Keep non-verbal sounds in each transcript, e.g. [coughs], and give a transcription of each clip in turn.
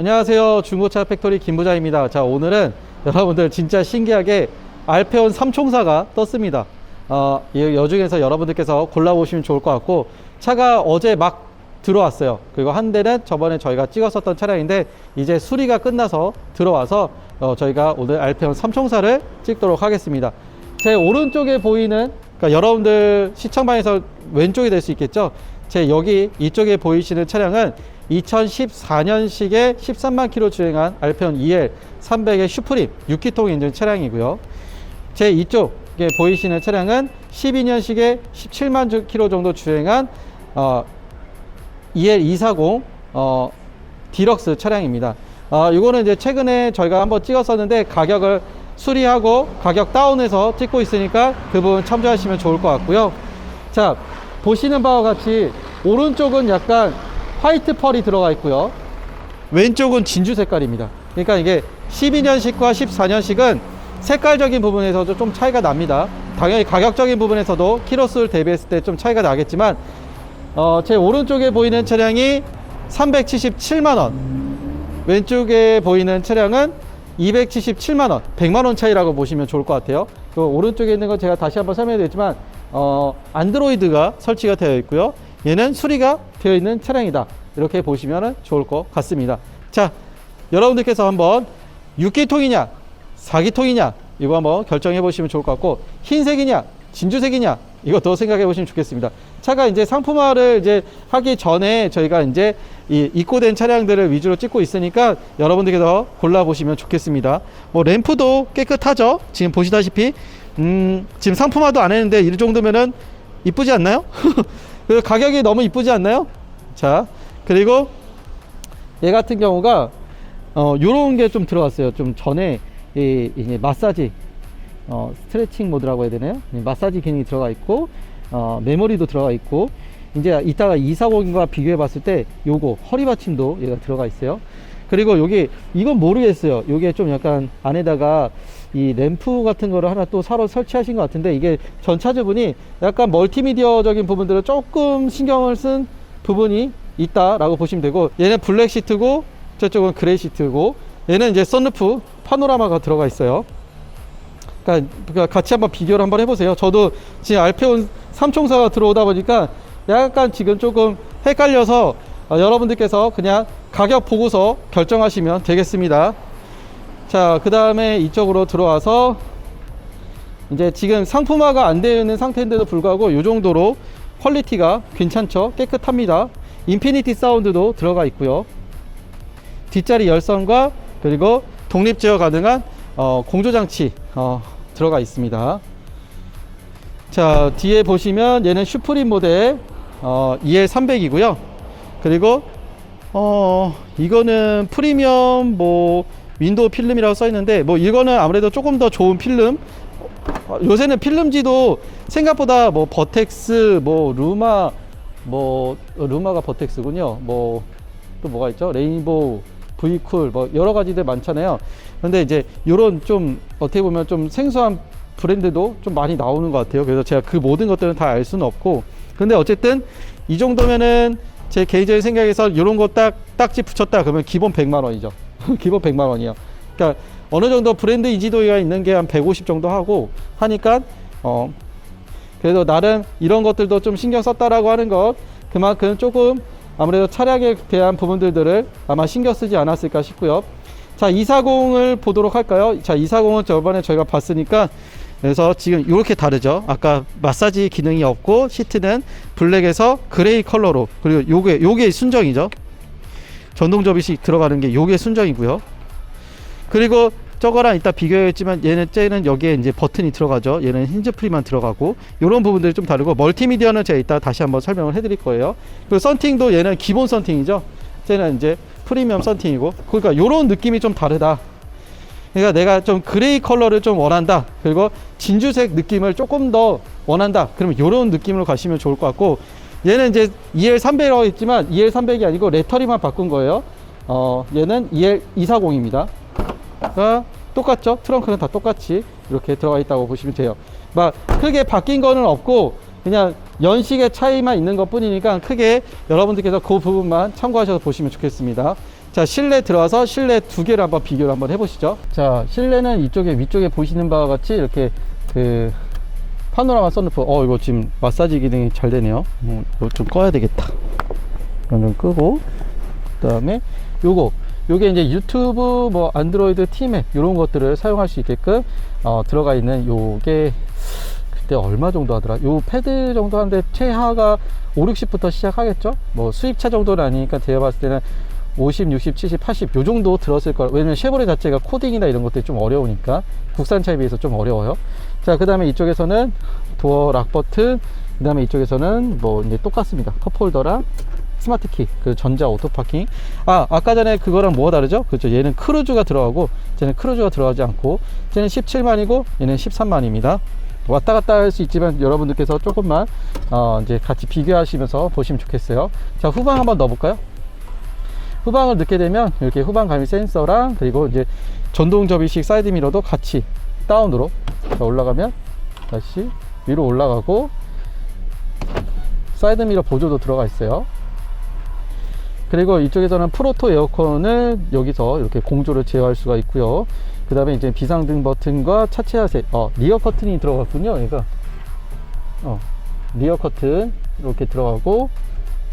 안녕하세요. 중고차 팩토리 김부자입니다. 자, 오늘은 여러분들 진짜 신기하게 알페온 3총사가 떴습니다. 어, 이 여중에서 여러분들께서 골라보시면 좋을 것 같고, 차가 어제 막 들어왔어요. 그리고 한 대는 저번에 저희가 찍었었던 차량인데, 이제 수리가 끝나서 들어와서 어, 저희가 오늘 알페온 3총사를 찍도록 하겠습니다. 제 오른쪽에 보이는, 그러니까 여러분들 시청방에서 왼쪽이 될 수 있겠죠? 제 여기 이쪽에 보이시는 차량은 2014년식의 13만 킬로 주행한 알페온 EL 300의 슈프림 6기통 엔진 차량이고요. 제 이쪽에 보이시는 차량은 12년식의 17만 주- 킬로 정도 주행한 어, EL 240 어, 디럭스 차량입니다. 어, 이거는 이제 최근에 저희가 한번 찍었었는데 가격을 수리하고 가격 다운해서 찍고 있으니까 그 부분 참조하시면 좋을 것 같고요. 자, 보시는 바와 같이 오른쪽은 약간 화이트 펄이 들어가 있고요. 왼쪽은 진주 색깔입니다. 그러니까 이게 12년식과 14년식은 색깔적인 부분에서도 좀 차이가 납니다. 당연히 가격적인 부분에서도 키로수를 대비했을 때 좀 차이가 나겠지만 어, 제 오른쪽에 보이는 차량이 377만원 왼쪽에 보이는 차량은 277만원 100만원 차이라고 보시면 좋을 것 같아요 그 오른쪽에 있는 건 제가 다시 한번 설명해 드렸지만 어, 안드로이드가 설치가 되어 있고요 얘는 수리가 되어 있는 차량이다 이렇게 보시면 좋을 것 같습니다 자 여러분들께서 한번 6기통이냐 4기통이냐 이거 한번 결정해 보시면 좋을 것 같고 흰색이냐 진주색이냐 이것도 생각해 보시면 좋겠습니다. 차가 이제 상품화를 이제 하기 전에 저희가 이제 이 입고된 차량들을 위주로 찍고 있으니까 여러분들께서 골라 보시면 좋겠습니다. 뭐 램프도 깨끗하죠. 지금 보시다시피 음 지금 상품화도 안 했는데 이 정도면은 이쁘지 않나요? [laughs] 그 가격이 너무 이쁘지 않나요? 자 그리고 얘 같은 경우가 어 요런 게 좀 들어갔어요. 좀 전에 이 이제 마사지 어 스트레칭 모드라고 해야 되나요? 네, 마사지 기능이 들어가 있고 어 메모리도 들어가 있고 이제 이따가 240과 비교해 봤을 때 요거 허리 받침도 얘가 들어가 있어요. 그리고 여기 이건 모르겠어요. 요게 좀 약간 안에다가 이 램프 같은 거를 하나 또 사로 설치하신 것 같은데 이게 전차주분이 약간 멀티미디어적인 부분들을 조금 신경을 쓴 부분이 있다라고 보시면 되고 얘는 블랙 시트고 저쪽은 그레이 시트고 얘는 이제 썬루프 파노라마가 들어가 있어요. 그러니까 그러니까 같이 한번 비교를 한번 해보세요. 저도 지금 알페온 3총사가 들어오다 보니까 약간 지금 조금 헷갈려서 어, 여러분들께서 그냥 가격 보고서 결정하시면 되겠습니다. 자, 그 다음에 이쪽으로 들어와서 이제 지금 상품화가 안 되어 있는 상태인데도 불구하고 이 정도로 퀄리티가 괜찮죠? 깨끗합니다. 인피니티 사운드도 들어가 있고요. 뒷자리 열선과 그리고 독립 제어 가능한 어, 공조장치 어, 들어가 있습니다. 자 뒤에 보시면 얘는 슈프림 모델 어, EL300이고요. 그리고 어 이거는 프리미엄 뭐 윈도우 필름이라고 써 있는데 뭐 이거는 아무래도 조금 더 좋은 필름 어, 요새는 필름지도 생각보다 뭐 버텍스 뭐 루마 뭐 어, 루마가 버텍스군요. 뭐 또 뭐가 있죠? 레인보우, 브이쿨 뭐 여러 가지들 많잖아요. 근데 이제 요런 좀 어떻게 보면 좀 생소한 브랜드도 좀 많이 나오는 것 같아요. 그래서 제가 그 모든 것들은 다 알 수는 없고 근데 어쨌든 이 정도면은 제 개인적인 생각에서 이런 거 딱 딱지 붙였다 그러면 기본 100만 원이죠. [laughs] 기본 100만 원이요. 그러니까 어느 정도 브랜드 인지도가 있는 게 한 150 정도 하고 하니까 어 그래도 나름 이런 것들도 좀 신경 썼다라고 하는 것 그만큼 조금 아무래도 차량에 대한 부분들을 아마 신경 쓰지 않았을까 싶고요. 자, 240을 보도록 할까요? 자, 240은 저번에 저희가 봤으니까 그래서 지금 이렇게 다르죠. 아까 마사지 기능이 없고 시트는 블랙에서 그레이 컬러로 그리고 요게 요게 순정이죠. 전동 접이식 들어가는 게 요게 순정이고요. 그리고 저거랑 이따 비교했지만 얘는 쟤는 여기에 이제 버튼이 들어가죠. 얘는 힌즈 프리만 들어가고 이런 부분들이 좀 다르고 멀티미디어는 제가 이따 다시 한번 설명을 해드릴 거예요. 그리고 썬팅도 얘는 기본 썬팅이죠. 쟤는 이제 프리미엄 썬팅이고 그러니까 이런 느낌이 좀 다르다. 그러니까 내가 좀 그레이 컬러를 좀 원한다. 그리고 진주색 느낌을 조금 더 원한다. 그러면 이런 느낌으로 가시면 좋을 것 같고 얘는 이제 EL300이라고 했지만 EL300이 아니고 레터리만 바꾼 거예요. 어, 얘는 EL240입니다. 가 똑같죠? 트렁크는 다 똑같이 이렇게 들어가 있다고 보시면 돼요. 막 크게 바뀐 거는 없고 그냥 연식의 차이만 있는 것 뿐이니까 크게 여러분들께서 그 부분만 참고하셔서 보시면 좋겠습니다. 자, 실내 들어와서 실내 두 개를 한번 비교를 한번 해보시죠. 자, 실내는 이쪽에 위쪽에 보시는 바와 같이 이렇게 그 파노라마 선루프. 어, 이거 지금 마사지 기능이 잘 되네요. 음, 이거 좀 꺼야 되겠다. 이건 좀 끄고. 그 다음에 요거. 요게 이제 유튜브 뭐 안드로이드 팀앱 이런 것들을 사용할 수 있게끔 어, 들어가 있는 요게 그때 얼마 정도 하더라? 요 패드 정도 하는데 최하가 5, 60부터 시작하겠죠? 뭐 수입차 정도는 아니니까 제가 봤을 때는 50, 60, 70, 80 요 정도 들었을 거예요. 왜냐면 쉐보레 자체가 코딩이나 이런 것들이 좀 어려우니까 국산차에 비해서 좀 어려워요. 자, 그 다음에 이쪽에서는 도어 락 버튼, 그 다음에 이쪽에서는 뭐 이제 똑같습니다. 컵홀더랑 스마트 키, 그 전자 오토 파킹. 아, 아까 전에 그거랑 뭐가 다르죠? 그렇죠. 얘는 크루즈가 들어가고, 쟤는 크루즈가 들어가지 않고, 쟤는 17만이고, 얘는 13만입니다. 왔다 갔다 할 수 있지만 여러분들께서 조금만 어, 이제 같이 비교하시면서 보시면 좋겠어요. 자, 후방 한번 넣어볼까요? 후방을 넣게 되면 이렇게 후방 감위 센서랑 그리고 이제 전동 접이식 사이드 미러도 같이 다운으로 자, 올라가면 다시 위로 올라가고 사이드 미러 보조도 들어가 있어요. 그리고 이쪽에서는 프로토 에어컨을 여기서 이렇게 공조를 제어할 수가 있고요. 그 다음에 이제 비상등 버튼과 차체 하세, 어, 리어 커튼이 들어갔군요. 얘가. 어, 리어 커튼 이렇게 들어가고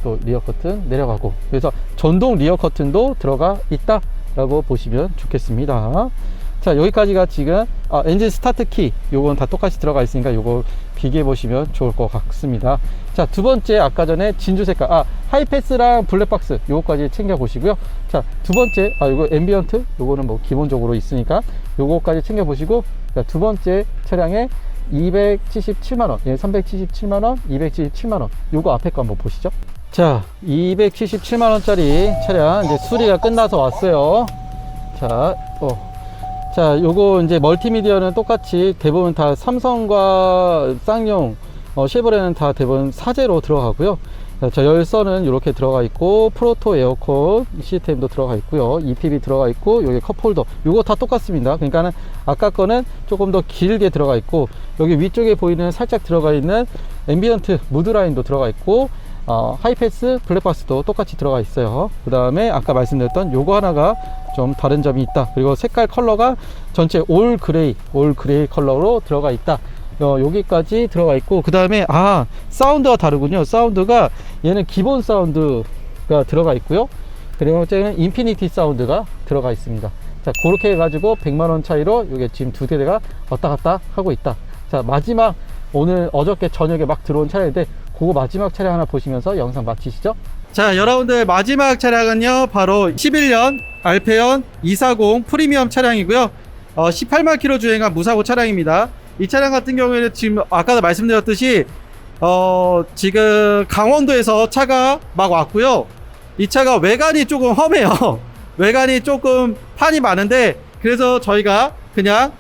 또 리어 커튼 내려가고 그래서 전동 리어 커튼도 들어가 있다 라고 보시면 좋겠습니다. 자 여기까지가 지금 아, 엔진 스타트 키 요건 다 똑같이 들어가 있으니까 요거 비교해 보시면 좋을 것 같습니다. 자 두 번째 아까 전에 진주 색깔 아 하이패스랑 블랙박스 요거까지 챙겨 보시고요. 자 두 번째 아 요거 앰비언트 요거는 뭐 기본적으로 있으니까 요거까지 챙겨 보시고 자, 두 번째 차량에 277만원, 예, 377만원, 277만원. 요거 앞에 거 한번 보시죠. 자, 277만원짜리 차량, 이제 수리가 끝나서 왔어요. 자, 어. 자, 요거 이제 멀티미디어는 똑같이 대부분 다 삼성과 쌍용, 어, 쉐보레는 다 대부분 사제로 들어가고요. 자, 저 열선은 이렇게 들어가 있고 프로토 에어컨 시스템도 들어가 있고요. EPB 들어가 있고 여기 컵홀더 요거 다 똑같습니다. 그러니까는 아까 거는 조금 더 길게 들어가 있고 여기 위쪽에 보이는 살짝 들어가 있는 앰비언트 무드라인도 들어가 있고 어, 하이패스 블랙박스도 똑같이 들어가 있어요. 그 다음에 아까 말씀드렸던 요거 하나가 좀 다른 점이 있다. 그리고 색깔 컬러가 전체 올 그레이, 올 그레이 컬러로 들어가 있다. 어, 여기까지 들어가 있고 그 다음에 아 사운드가 다르군요 사운드가 얘는 기본 사운드가 들어가 있고요 그리고 쟤는 인피니티 사운드가 들어가 있습니다 자 그렇게 해가지고 100만원 차이로 이게 지금 두 대가 왔다 갔다 하고 있다 자 마지막 오늘 어저께 저녁에 막 들어온 차량인데 그거 마지막 차량 하나 보시면서 영상 마치시죠. 자 여러분들 마지막 차량은요 바로 11년 알페온 240 프리미엄 차량이고요. 어, 18만 킬로 주행한 무사고 차량입니다. 이 차량 같은 경우에는 지금 아까도 말씀드렸듯이 어 지금 강원도에서 차가 막 왔고요. 이 차가 외관이 조금 험해요. [laughs] 외관이 조금 판이 많은데 그래서 저희가 그냥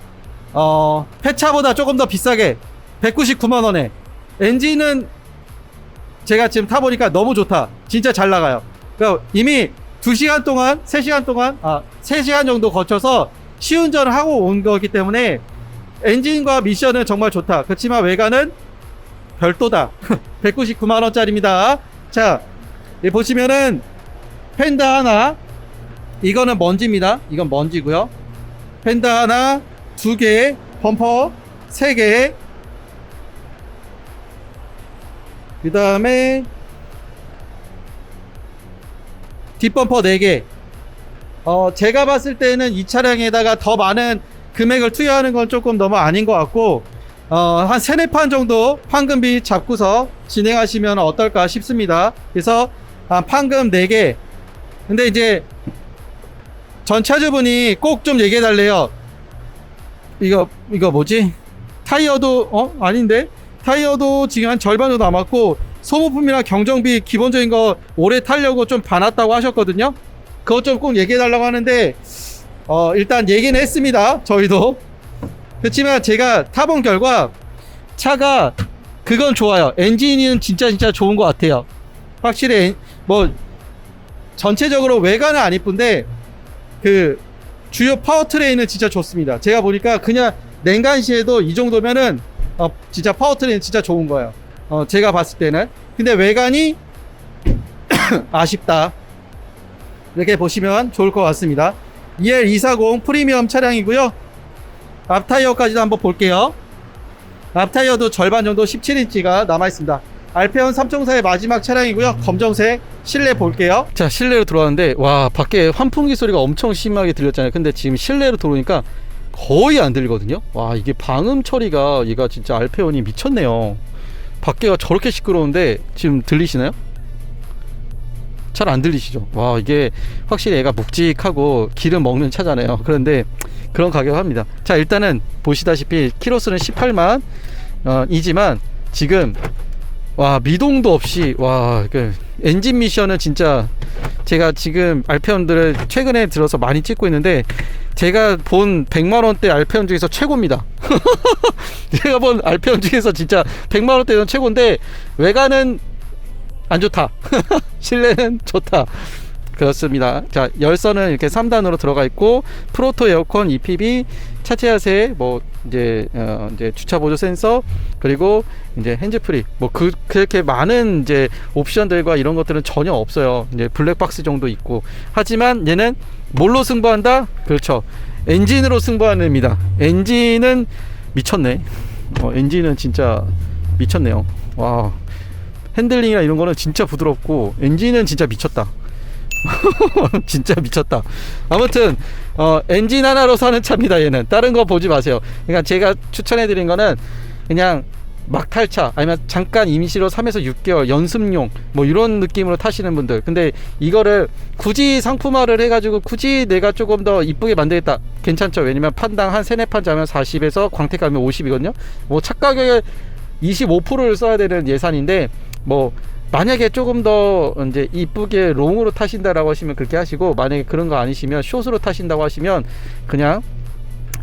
어 폐차보다 조금 더 비싸게 199만 원에 엔진은 제가 지금 타보니까 너무 좋다 진짜 잘 나가요 그러니까 이미 2시간 동안 3시간 동안 아 3시간 정도 거쳐서 시운전을 하고 온 거기 때문에 엔진과 미션은 정말 좋다. 그렇지만 외관은 별도다. [laughs] 199만원짜리입니다. 자, 보시면은 펜다 하나, 이거는 먼지입니다. 이건 먼지고요. 펜다 하나, 두 개, 범퍼 세 개, 그 다음에 뒷범퍼 네 개. 어, 제가 봤을 때는 이 차량에다가 더 많은 금액을 투여하는 건 조금 너무 아닌 것 같고 어, 한 세네 판 정도 판금비 잡고서 진행하시면 어떨까 싶습니다. 그래서 아, 판금 4개. 근데 이제 전 차주분이 꼭 좀 얘기해 달래요. 이거 이거 뭐지? 타이어도 어 아닌데 타이어도 지금 한 절반 정도 남았고 소모품이나 경정비 기본적인 거 오래 타려고 좀 봐놨다고 하셨거든요. 그것 좀 꼭 얘기해 달라고 하는데 어, 일단 얘기는 했습니다. 저희도. 그렇지만 제가 타본 결과 차가 그건 좋아요. 엔진은 진짜 진짜 좋은 것 같아요. 확실히 엔- 뭐 전체적으로 외관은 안 이쁜데 그 주요 파워트레인은 진짜 좋습니다. 제가 보니까 그냥 냉간시에도 이 정도면은 어, 진짜 파워트레인 진짜 좋은 거예요. 어, 제가 봤을 때는. 근데 외관이 [coughs] 아쉽다. 이렇게 보시면 좋을 것 같습니다. EL240 프리미엄 차량이고요. 앞타이어까지도 한번 볼게요. 앞타이어도 절반 정도 17인치가 남아있습니다. 알페온 3총사의 마지막 차량이고요. 검정색 실내 볼게요. 자, 실내로 들어왔는데, 와, 밖에 환풍기 소리가 엄청 심하게 들렸잖아요. 근데 지금 실내로 들어오니까 거의 안 들리거든요. 와, 이게 방음 처리가 얘가 진짜 알페온이 미쳤네요. 밖에가 저렇게 시끄러운데 지금 들리시나요? 잘 안 들리시죠? 와, 이게 확실히 얘가 묵직하고 기름 먹는 차잖아요. 그런데 그런 가격 합니다. 자, 일단은 보시다시피 키로수는 18만 어, 이지만 지금 와 미동도 없이 와 그 엔진 미션은 진짜 제가 지금 알페온들을 최근에 들어서 많이 찍고 있는데 제가 본 100만 원대 알페온 중에서 최고입니다. [laughs] 제가 본 알페온 중에서 진짜 100만 원대는 최고인데 외관은 안 좋다. [laughs] 실내는 좋다. 그렇습니다. 자, 열선은 이렇게 3단으로 들어가 있고 프로토 에어컨 EPB 차체 야세 뭐 이제 어 이제 주차 보조 센서 그리고 이제 핸즈프리 뭐 그 그렇게 많은 이제 옵션들과 이런 것들은 전혀 없어요. 이제 블랙박스 정도 있고 하지만 얘는 뭘로 승부한다? 그렇죠. 엔진으로 승부하는 입니다. 엔진은 미쳤네. 어, 엔진은 진짜 미쳤네요. 와. 핸들링이나 이런 거는 진짜 부드럽고 엔진은 진짜 미쳤다. [laughs] 진짜 미쳤다. 아무튼 어, 엔진 하나로 사는 차입니다. 얘는 다른 거 보지 마세요. 그러니까 제가 추천해 드린 거는 그냥 막 탈차 아니면 잠깐 임시로 3에서 6개월 연습용 뭐 이런 느낌으로 타시는 분들. 근데 이거를 굳이 상품화를 해가지고 굳이 내가 조금 더 이쁘게 만들겠다. 괜찮죠? 왜냐면 판당 한 세네 판 자면 40에서 광택 가면 50이거든요. 뭐 차 가격에 25%를 써야 되는 예산인데 뭐 만약에 조금 더 이제 이쁘게 롱으로 타신다라고 하시면 그렇게 하시고 만약에 그런 거 아니시면 숏으로 타신다고 하시면 그냥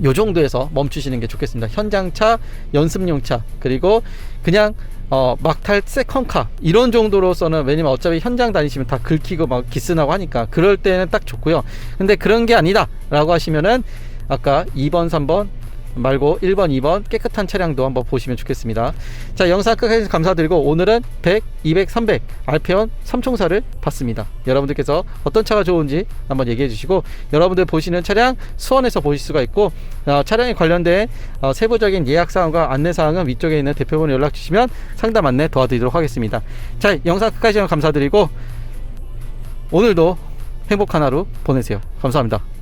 요 정도에서 멈추시는 게 좋겠습니다. 현장차, 연습용차, 그리고 그냥 어, 막탈 세컨카 이런 정도로서는 왜냐면 어차피 현장 다니시면 다 긁히고 막 기스나고 하니까 그럴 때는 딱 좋고요. 근데 그런 게 아니다 라고 하시면은 아까 2번, 3번 말고 1번, 2번 깨끗한 차량도 한번 보시면 좋겠습니다. 자, 영상 끝까지 감사드리고 오늘은 100, 200, 300 알페온 삼총사를 봤습니다. 여러분들께서 어떤 차가 좋은지 한번 얘기해 주시고 여러분들 보시는 차량 수원에서 보실 수가 있고 어, 차량에 관련된 어, 세부적인 예약 사항과 안내 사항은 위쪽에 있는 대표번호 연락 주시면 상담 안내 도와드리도록 하겠습니다. 자, 영상 끝까지 감사드리고 오늘도 행복한 하루 보내세요. 감사합니다.